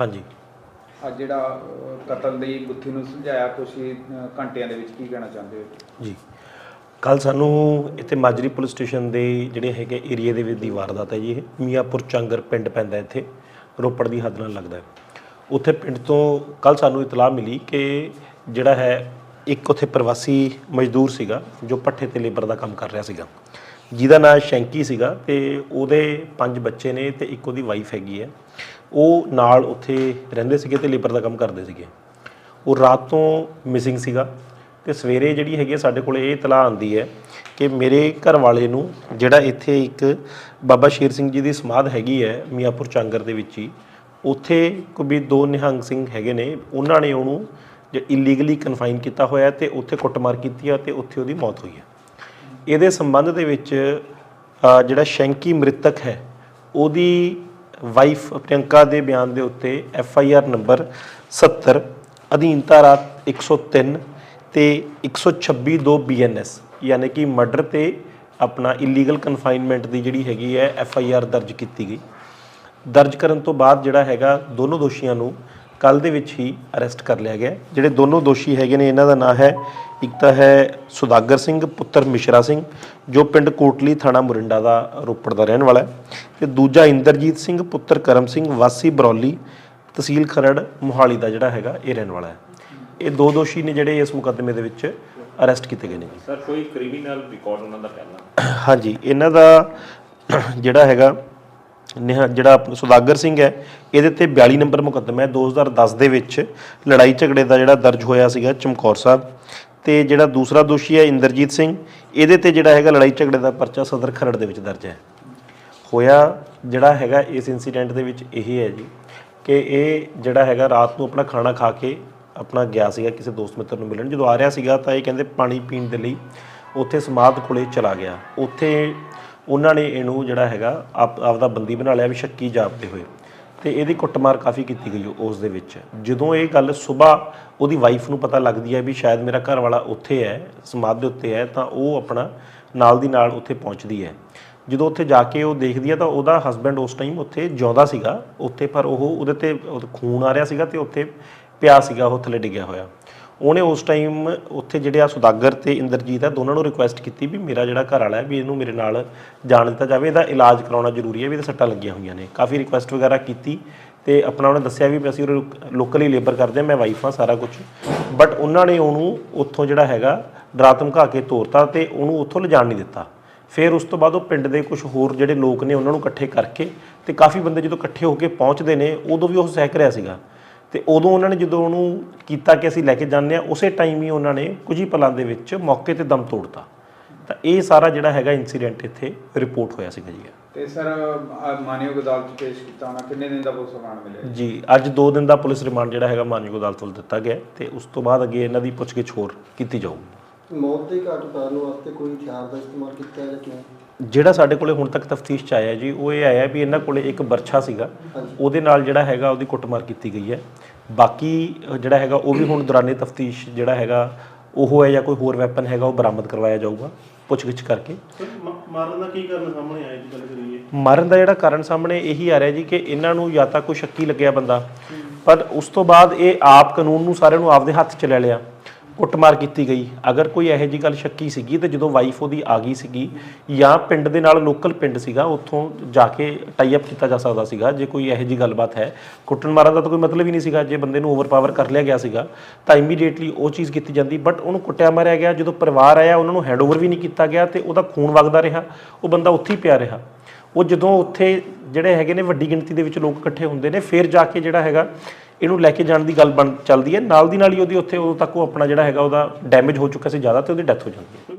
ਹਾਂਜੀ। ਅੱਜ ਜਿਹੜਾ ਕਤਲ ਦੀ ਗੁੱਥੀ ਨੂੰ ਸੁਲਝਾਇਆ ਅਹ, ਘੰਟਿਆਂ ਦੇ ਵਿੱਚ ਕੀ ਕਹਿਣਾ ਚਾਹੁੰਦੇ ਹੋ? ਜੀ। ਕੱਲ ਸਾਨੂੰ ਇੱਥੇ ਮਾਜਰੀ ਪੁਲਿਸ ਸਟੇਸ਼ਨ ਦੇ ਜਿਹੜੇ ਹੈਗੇ ਏਰੀਆ ਦੇ ਵਿੱਚ ਦੀ ਵਾਰਦਾਤ ਹੈ ਜੀ ਇਹ। ਮੀਆਂਪੁਰ ਚੰਗਰ ਪਿੰਡ ਪੈਂਦਾ ਇੱਥੇ। ਰੋਪੜ ਦੀ ਹੱਦ ਨਾਲ ਲੱਗਦਾ ਹੈ। ਉੱਥੇ ਪਿੰਡ ਤੋਂ ਕੱਲ ਸਾਨੂੰ ਇਤਲਾਹ ਮਿਲੀ ਕਿ ਜਿਹੜਾ ਹੈ ਇੱਕ ਉੱਥੇ ਪ੍ਰਵਾਸੀ ਮਜ਼ਦੂਰ ਸੀਗਾ ਜੋ ਪੱਠੇ ਤੇ ਲੇਬਰ ਦਾ ਕੰਮ ਕਰ ਰਿਹਾ ਸੀਗਾ। ਜਿਹਦਾ ਨਾਮ ਸ਼ੈਂਕੀ ਸੀਗਾ ਤੇ ਉਹਦੇ ਪੰਜ ਬੱਚੇ ਨੇ ਤੇ ਇੱਕ ਉਹਦੀ ਵਾਈਫ ਹੈਗੀ ਹੈ। ਉਹ ਨਾਲ ਉੱਥੇ ਰਹਿੰਦੇ ਸੀਗੇ ਤੇ ਲੇਬਰ ਦਾ ਕੰਮ ਕਰਦੇ ਸੀਗੇ। ਉਹ ਰਾਤ ਤੋਂ ਮਿਸਿੰਗ ਸੀਗਾ ਤੇ ਸਵੇਰੇ ਜਿਹੜੀ ਹੈਗੀ ਹੈ ਸਾਡੇ ਕੋਲ ਇਹ ਇਤਲਾਹ ਆਂਦੀ ਹੈ ਕਿ ਮੇਰੇ ਘਰ ਵਾਲੇ ਨੂੰ ਜਿਹੜਾ ਇੱਥੇ ਇੱਕ ਬਾਬਾ ਸ਼ੇਰ ਸਿੰਘ ਜੀ ਦੀ ਸਮਾਧ ਹੈਗੀ ਹੈ ਮੀਆਂਪੁਰ ਚਾਂਗਰ ਦੇ ਵਿੱਚ ਹੀ, ਉੱਥੇ ਕੋਈ ਦੋ ਨਿਹੰਗ ਸਿੰਘ ਹੈਗੇ ਨੇ, ਉਹਨਾਂ ਨੇ ਉਹਨੂੰ ਜੇ ਇਲੀਗਲੀ ਕਨਫਾਈਨ ਕੀਤਾ ਹੋਇਆ ਤੇ ਉੱਥੇ ਕੁੱਟਮਾਰ ਕੀਤੀ ਆ ਤੇ ਉੱਥੇ ਉਹਦੀ ਮੌਤ ਹੋਈ ਹੈ। ਇਹਦੇ ਸੰਬੰਧ ਦੇ ਵਿੱਚ ਜਿਹੜਾ ਸ਼ੈਂਕੀ ਮ੍ਰਿਤਕ ਹੈ, ਉਹਦੀ ਵਾਈਫ ਪ੍ਰਿਯੰਕਾ ਦੇ ਬਿਆਨ ਦੇ ਉੱਤੇ ਐਫ ਆਈ ਆਰ ਨੰਬਰ 70 ਅਧੀਨ ਧਾਰਾ 103 ਤੇ 126 2 ਬੀਐਨਐਸ ਯਾਨੀ ਕਿ ਮਰਡਰ ਤੇ ਆਪਣਾ ਇਲੀਗਲ ਕਨਫਾਈਨਮੈਂਟ ਦੀ ਜਿਹੜੀ ਹੈਗੀ ਹੈ ਐਫ ਆਈ ਆਰ ਦਰਜ ਕੀਤੀ ਗਈ। ਦਰਜ ਕਰਨ ਤੋਂ ਬਾਅਦ ਜਿਹੜਾ ਹੈਗਾ, ਦੋਨੋਂ ਦੋਸ਼ੀਆਂ ਨੂੰ ਕੱਲ ਦੇ ਵਿੱਚ ਹੀ ਅਰੈਸਟ ਕਰ ਲਿਆ ਗਿਆ ਜਿਹੜੇ ਦੋਨੋਂ ਦੋਸ਼ੀ ਹੈਗੇ ਨੇ ਇਹਨਾਂ ਦਾ ਨਾਮ ਹੈ ਇੱਕ ਤਾਂ ਹੈ ਸੁਦਾਗਰ ਸਿੰਘ ਪੁੱਤਰ ਮਿਸ਼ਰਾ ਸਿੰਘ ਜੋ ਪਿੰਡ ਕੋਟਲੀ ਥਾਣਾ ਮੁਰਿੰਡਾ ਦਾ ਰੋਪੜ ਦਾ ਰਹਿਣ ਵਾਲਾ ਹੈ। ਤੇ ਦੂਜਾ ਇੰਦਰਜੀਤ ਸਿੰਘ ਪੁੱਤਰ ਕਰਮ ਸਿੰਘ ਵਾਸੀ ਬਰੌਲੀ ਤਹਿਸੀਲ ਖਰੜ ਮੋਹਾਲੀ ਦਾ ਜਿਹੜਾ ਹੈਗਾ ਇਹ ਰਹਿਣ ਵਾਲਾ ਹੈ। ਇਹ ਦੋ ਦੋਸ਼ੀ ਨੇ ਜਿਹੜੇ ਇਸ ਮੁਕੱਦਮੇ ਦੇ ਵਿੱਚ ਅਰੈਸਟ ਕੀਤੇ ਗਏ ਨੇ ਸਰ ਕੋਈ ਕ੍ਰਿਮੀਨਲ ਰਿਕਾਰਡ ਉਹਨਾਂ ਦਾ ਪਹਿਲਾਂ? ਹਾਂਜੀ ਇਹਨਾਂ ਦਾ ਜਿਹੜਾ ਹੈਗਾ ਨਿਹਾ ਜਿਹੜਾ ਆਪਣਾ ਸੁਦਾਗਰ ਸਿੰਘ ਹੈ, ਇਹਦੇ ਤੇ 42 ਨੰਬਰ ਮੁਕੱਦਮਾ ਹੈ। 2010 ਦੇ ਵਿੱਚ ਲੜਾਈ ਝਗੜੇ ਦਾ ਜਿਹੜਾ ਦਰਜ ਹੋਇਆ ਸੀਗਾ ਚਮਕੌਰ ਸਾਹਿਬ। ਤੇ ਜਿਹੜਾ ਦੂਸਰਾ ਦੋਸ਼ੀ ਹੈ ਇੰਦਰਜੀਤ ਸਿੰਘ, ਇਹਦੇ ਤੇ ਜਿਹੜਾ ਹੈਗਾ ਲੜਾਈ ਝਗੜੇ ਦਾ ਪਰਚਾ ਸਦਰ ਖਰੜ ਦੇ ਵਿੱਚ ਦਰਜ ਹੈ। ਹੋਇਆ ਜਿਹੜਾ ਹੈਗਾ ਇਸ ਇਨਸੀਡੈਂਟ ਦੇ ਵਿੱਚ ਇਹ ਹੈ ਜੀ ਕਿ ਇਹ ਜਿਹੜਾ ਹੈਗਾ ਰਾਤ ਨੂੰ ਆਪਣਾ ਖਾਣਾ ਖਾ ਕੇ ਆਪਣਾ ਗਿਆ ਸੀਗਾ ਕਿਸੇ ਦੋਸਤ ਮਿੱਤਰ ਨੂੰ ਮਿਲਣ। ਜਦੋਂ ਆ ਰਿਹਾ ਸੀਗਾ ਤਾਂ ਇਹ ਕਹਿੰਦੇ ਪਾਣੀ ਪੀਣ ਦੇ ਲਈ ਉੱਥੇ ਸਮਾਧ ਕੋਲੇ ਚਲਾ ਗਿਆ। ਉੱਥੇ ਉਹਨਾਂ ਨੇ ਇਹਨੂੰ ਜਿਹੜਾ ਹੈਗਾ, ਆਪ, ਆਪਦਾ ਬੰਦੀ ਬਣਾ ਲਿਆ ਵੀ ਸ਼ੱਕੀ ਜਾਪਦੇ ਹੋਏ। ਤੇ ਇਹਦੀ ਕੁੱਟਮਾਰ ਕਾਫੀ ਕੀਤੀ ਗਈ ਉਸ ਦੇ ਵਿੱਚ। ਜਦੋਂ ਇਹ ਗੱਲ ਸਵੇਰ ਉਹਦੀ ਵਾਈਫ ਨੂੰ ਪਤਾ ਲੱਗਦੀ ਹੈ ਵੀ ਸ਼ਾਇਦ ਮੇਰਾ ਘਰ ਵਾਲਾ ਉੱਥੇ ਹੈ, ਸਮਾਧ ਦੇ ਉੱਤੇ ਹੈ, ਤਾਂ ਉਹ ਆਪਣਾ ਨਾਲ ਦੀ ਨਾਲ ਉੱਥੇ ਪਹੁੰਚਦੀ ਹੈ। ਜਦੋਂ ਉੱਥੇ ਜਾ ਕੇ ਉਹ ਦੇਖਦੀ ਹੈ ਤਾਂ ਉਹਦਾ ਹਸਬੰਡ ਉਸ ਟਾਈਮ ਉੱਥੇ ਜਿਉਂਦਾ ਸੀਗਾ। ਉੱਥੇ ਪਰ ਉਹ ਉਹਦੇ ਤੇ ਖੂਨ ਆ ਰਿਹਾ ਸੀਗਾ ਤੇ ਉੱਥੇ ਪਿਆ ਸੀਗਾ, ਉਹ ਥੱਲੇ ਡਿੱਗਿਆ ਹੋਇਆ। ਉਹਨੇ ਉਸ ਟਾਈਮ ਉੱਥੇ ਜਿਹੜੇ ਆ ਸੁਦਾਗਰ ਤੇ ਇੰਦਰਜੀਤ ਆ, ਦੋਨਾਂ ਨੂੰ ਰਿਕੁਐਸਟ ਕੀਤੀ ਵੀ ਮੇਰਾ ਜਿਹੜਾ ਘਰ ਵਾਲਾ ਹੈ ਵੀ ਇਹਨੂੰ ਮੇਰੇ ਨਾਲ ਜਾਣ ਦਿੱਤਾ ਜਾਵੇ, ਇਹਦਾ ਇਲਾਜ ਕਰਾਉਣਾ ਜ਼ਰੂਰੀ ਹੈ ਵੀ ਇਹਦੇ ਸੱਟਾਂ ਲੱਗੀਆਂ ਹੋਈਆਂ ਨੇ। ਕਾਫੀ ਰਿਕੁਐਸਟ ਵਗੈਰਾ ਕੀਤੀ ਤੇ ਆਪਣਾ ਉਹਨੇ ਦੱਸਿਆ ਵੀ ਅਸੀਂ ਲੋਕਲੀ ਲੇਬਰ ਕਰਦੇ ਹਾਂ, ਮੈਂ ਵਾਈਫ ਹਾਂ ਸਾਰਾ ਕੁਝ ਬਟ ਉਹਨਾਂ ਨੇ ਉਹਨੂੰ ਉੱਥੋਂ ਜਿਹੜਾ ਹੈਗਾ ਡਰਾ ਧਮਕਾ ਕੇ ਤੋਰਤਾ ਤੇ ਉਹਨੂੰ ਉੱਥੋਂ ਲਿਜਾਣ ਨਹੀਂ ਦਿੱਤਾ। ਫਿਰ ਉਸ ਤੋਂ ਬਾਅਦ ਉਹ ਪਿੰਡ ਦੇ ਕੁਝ ਹੋਰ ਜਿਹੜੇ ਲੋਕ ਨੇ ਉਹਨਾਂ ਨੂੰ ਇਕੱਠੇ ਕਰਕੇ ਤੇ ਕਾਫੀ ਬੰਦੇ ਜਦੋਂ ਇਕੱਠੇ ਹੋ ਕੇ ਪਹੁੰਚਦੇ ਨੇ, ਉਦੋਂ ਵੀ ਉਹ ਸਹਿਕ ਰਿਹਾ ਸੀਗਾ। ਤੇ ਉਦੋਂ ਉਹਨਾਂ ਨੇ ਜਦੋਂ ਉਹਨੂੰ ਕੀਤਾ ਕਿ ਅਸੀਂ ਲੈ ਕੇ ਜਾਂਦੇ ਆ ਉਸੇ ਟਾਈਮ ਹੀ ਉਹਨਾਂ ਨੇ ਕੁਝ ਹੀ ਪਲਾਂ ਦੇ ਵਿੱਚ ਮੌਕੇ ਤੇ ਦਮ ਤੋੜਤਾ। ਤਾਂ ਇਹ ਸਾਰਾ ਜਿਹੜਾ ਹੈਗਾ ਇਨਸੀਡੈਂਟ ਇੱਥੇ ਰਿਪੋਰਟ ਹੋਇਆ ਸੀਗਾ ਜੀ। ਤੇ ਸਰ ਮਾਨਯੋਗ ਅਦਾਲਤ 'ਚ ਪੇਸ਼ ਕੀਤਾ ਹੋਣਾ ਕਿੰਨੇ ਦਿਨ ਦਾ ਪੁਲਿਸ ਰਿਮਾਂਡ ਮਿਲਿਆ? ਜੀ ਅੱਜ 2 ਦਿਨ ਦਾ ਪੁਲਿਸ ਰਿਮਾਂਡ ਜਿਹੜਾ ਹੈਗਾ ਮਾਨਯੋਗ ਅਦਾਲਤ ਵੱਲ ਦਿੱਤਾ ਗਿਆ ਤੇ ਉਸ ਤੋਂ ਬਾਅਦ ਅੱਗੇ ਇਹਨਾਂ ਦੀ ਪੁੱਛਗਿੱਛ ਹੋਰ ਕੀਤੀ ਜਾਊਗੀ। ਮੌਤ ਦੇ ਘਾਟ ਉਤਾਰਨ ਵਾਸਤੇ ਕੋਈ ਹਥਿਆਰ ਦਾ ਇਸਤੇਮਾਲ ਕੀਤਾ ਹੈ ਜਾਂ ਕਿਵੇਂ ਜਿਹੜਾ ਸਾਡੇ ਕੋਲੇ ਹੁਣ ਤੱਕ ਤਫਤੀਸ਼ ਚ ਆਇਆ ਜੀ ਉਹ ਇਹ ਆਇਆ ਵੀ ਇਹਨਾਂ ਕੋਲੇ ਇੱਕ ਬਰਛਾ ਸੀਗਾ। ਉਹਦੇ ਨਾਲ ਜਿਹੜਾ ਹੈਗਾ ਉਹਦੀ ਕੁੱਟਮਾਰ ਕੀਤੀ ਗਈ ਹੈ। ਬਾਕੀ ਜਿਹੜਾ ਹੈਗਾ ਉਹ ਵੀ ਹੁਣ ਦੌਰਾਨੇ ਤਫਤੀਸ਼ ਜਿਹੜਾ ਹੈਗਾ ਉਹ ਹੈ ਜਾਂ ਕੋਈ ਹੋਰ ਵੈਪਨ ਹੈਗਾ ਉਹ ਬਰਾਮਦ ਕਰਵਾਇਆ ਜਾਊਗਾ ਪੁੱਛਗਿੱਛ ਕਰਕੇ। ਮਾਰਨ ਦਾ ਕੀ ਕਾਰਨ ਸਾਹਮਣੇ ਆਇਆ ਜੀ ਗੱਲ ਕਰੀਏ। ਮਾਰਨ ਦਾ ਜਿਹੜਾ ਕਾਰਨ ਸਾਹਮਣੇ ਇਹੀ ਆ ਰਿਹਾ ਜੀ ਕਿ ਇਹਨਾਂ ਨੂੰ ਜਾਂ ਤਾਂ ਕੋਈ ਸ਼ੱਕੀ ਲੱਗਿਆ ਬੰਦਾ ਪਰ ਉਸ ਤੋਂ ਬਾਅਦ ਇਹ ਆਪ ਕਾਨੂੰਨ ਨੂੰ ਸਾਰਿਆਂ ਨੂੰ ਆਪਦੇ ਹੱਥ 'ਚ ਲੈ ਲਿਆ। ਕੁੱਟਮਾਰ ਕੀਤੀ ਗਈ। ਅਗਰ ਕੋਈ ਇਹੋ ਜੀ ਗੱਲ ਸ਼ੱਕੀ ਸੀਗੀ ਤੇ ਜਦੋਂ ਵਾਈਫ ਉਹਦੀ ਆ ਗਈ ਸੀਗੀ ਜਾਂ ਪਿੰਡ ਦੇ ਨਾਲ ਲੋਕਲ ਪਿੰਡ ਸੀਗਾ, ਉੱਥੋਂ ਜਾ ਕੇ ਟਾਈ ਅਪ ਕੀਤਾ ਜਾ ਸਕਦਾ ਸੀਗਾ। ਜੇ ਕੋਈ ਇਹੋ ਜੀ ਗੱਲਬਾਤ ਹੈ, ਕੁੱਟਣ ਮਾਰਨ ਦਾ ਤਾਂ ਕੋਈ ਮਤਲਬ ਹੀ ਨਹੀਂ ਸੀਗਾ। ਜੇ ਬੰਦੇ ਨੂੰ ਓਵਰਪਾਵਰ ਕਰ ਲਿਆ ਗਿਆ ਸੀਗਾ, ਤਾਂ ਇਮੀਡੀਏਟਲੀ ਉਹ ਚੀਜ਼ ਕੀਤੀ ਜਾਂਦੀ। ਬਟ ਉਹਨੂੰ ਕੁੱਟਿਆ ਮਾਰਿਆ ਗਿਆ। ਜਦੋਂ ਪਰਿਵਾਰ ਆਇਆ, ਉਹਨਾਂ ਨੂੰ ਹੈਂਡਓਵਰ ਵੀ ਨਹੀਂ ਕੀਤਾ ਗਿਆ ਤੇ ਉਹਦਾ ਖੂਨ ਵਗਦਾ ਰਿਹਾ। ਉਹ ਬੰਦਾ ਉੱਥੇ ਹੀ ਪਿਆ ਰਿਹਾ। ਉਹ ਜਦੋਂ ਉੱਥੇ ਜਿਹੜੇ ਹੈਗੇ ਨੇ ਵੱਡੀ ਗਿਣਤੀ ਦੇ ਵਿੱਚ ਲੋਕ ਇਕੱਠੇ ਹੁੰਦੇ ਨੇ, ਫਿਰ ਜਾ ਕੇ ਜਿਹੜਾ ਹੈਗਾ ਇਹਨੂੰ ਲੈ ਕੇ ਜਾਣ ਦੀ ਗੱਲ ਬਣ ਚੱਲਦੀ ਹੈ। ਨਾਲ ਦੀ ਨਾਲ ਹੀ ਉਹਦੀ ਉੱਥੇ ਉਦੋਂ ਤੱਕ ਉਹ ਆਪਣਾ ਜਿਹੜਾ ਹੈਗਾ ਉਹਦਾ ਡੈਮੇਜ ਹੋ ਚੁੱਕਾ ਸੀ ਜ਼ਿਆਦਾ ਤੇ ਉਹਦੀ ਡੈਥ ਹੋ ਜਾਂਦੀ ਹੈ।